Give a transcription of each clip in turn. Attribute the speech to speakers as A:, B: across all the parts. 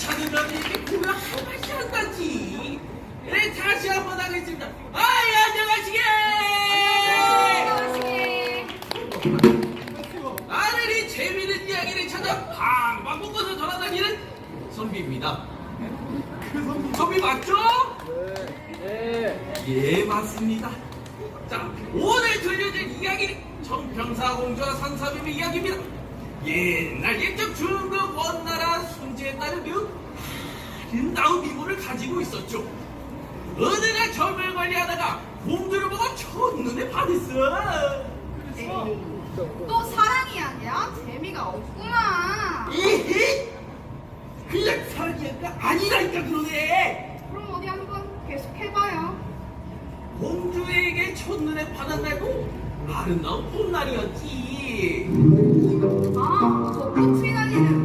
A: 찾으면 이렇게 한 번씩 한다지. 네, 다시 한번 하겠습니다. 아이, 안녕하시게! 나는 이 재미있는 이야기를 찾아 방방곡 곳을 돌아다니는 선비입니다. 선비 맞죠? 예, 맞습니다. 자, 오늘 들려줄 이야기는 청평사 공주와 산사비의 이야기입니다. 옛날 옛적 중국 원나라 순제에 따르면 아름다운 미모를 가지고 있었죠. 어느 날 점을 관리하다가 공주를 보고 첫눈에 반했어.
B: 또 사랑이 아니야? 재미가 없구만.
A: 이히! 그냥 사랑 이야 아니라니까 그러네.
B: 그럼 어디 한번 계속 해봐요.
A: 공주에게 첫눈에 반한 날도 아름다운 봄날이었지.
B: 아, 저 꽃이 날리는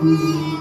B: Mm-hmm.